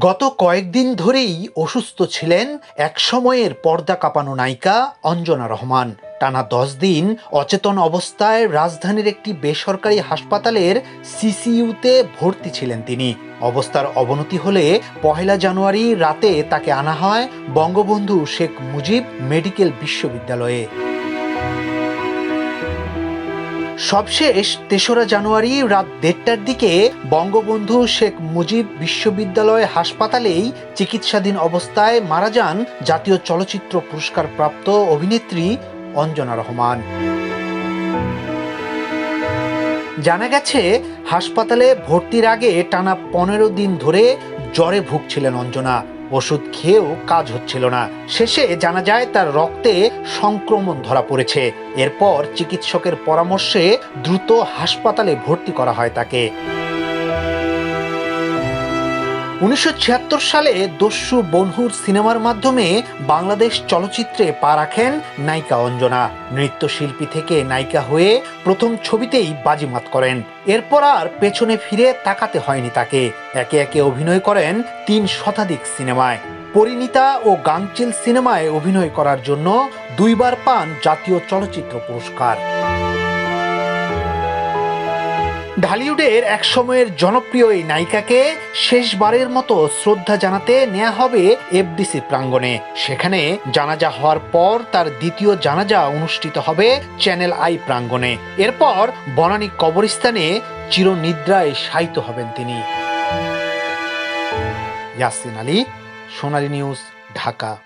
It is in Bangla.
গত কয়েকদিন ধরেই অসুস্থ ছিলেন এক সময়ের পর্দা কাঁপানো নায়িকা অঞ্জনা রহমান। টানা দশ দিন অচেতন অবস্থায় রাজধানীর একটি বেসরকারি হাসপাতালের সিসিইউতে ভর্তি ছিলেন তিনি। অবস্থার অবনতি হলে পহেলা জানুয়ারি রাতে তাকে আনা হয় বঙ্গবন্ধু শেখ মুজিব মেডিকেল বিশ্ববিদ্যালয়ে। সবশেষ তেসরা জানুয়ারি রাত দেড়টার দিকে বঙ্গবন্ধু শেখ মুজিব বিশ্ববিদ্যালয় হাসপাতালেই চিকিৎসাধীন অবস্থায় মারা যান জাতীয় চলচ্চিত্র পুরস্কার প্রাপ্ত অভিনেত্রী অঞ্জনা রহমান। জানা গেছে, হাসপাতালে ভর্তির আগে টানা পনেরো দিন ধরে জ্বরে ভুগছিলেন অঞ্জনা। ওষুধ খেয়েও কাজ হচ্ছিল না। শেষে জানা যায় তার রক্তে সংক্রমণ ধরা পড়েছে। এরপর চিকিৎসকের পরামর্শে দ্রুত হাসপাতালে ভর্তি করা হয় তাকে। উনিশশো ছিয়াত্তর সালে দস্যু বনহুর সিনেমার মাধ্যমে বাংলাদেশ চলচ্চিত্রে পা রাখেন নায়িকা অঞ্জনা। নৃত্যশিল্পী থেকে নায়িকা হয়ে প্রথম ছবিতেই বাজিমাত করেন। এরপর আর পেছনে ফিরে তাকাতে হয়নি তাকে। একে একে অভিনয় করেন তিন শতাধিক সিনেমায়। পরিণীতা ও গাংচিল সিনেমায় অভিনয় করার জন্য দুইবার পান জাতীয় চলচ্চিত্র পুরস্কার। ঢালিউডের এক সময়ের জনপ্রিয় এই নায়িকাকে শেষবারের মতো শ্রদ্ধা জানাতে নেওয়া হবে এফডিসি প্রাঙ্গণে। সেখানে জানাজা হওয়ার পর তার দ্বিতীয় জানাজা অনুষ্ঠিত হবে চ্যানেল আই প্রাঙ্গণে। এরপর বনানী কবরস্থানে চিরনিদ্রায় শায়িত হবেন তিনি। ইয়াসিন আলী, সোনালী নিউজ, ঢাকা।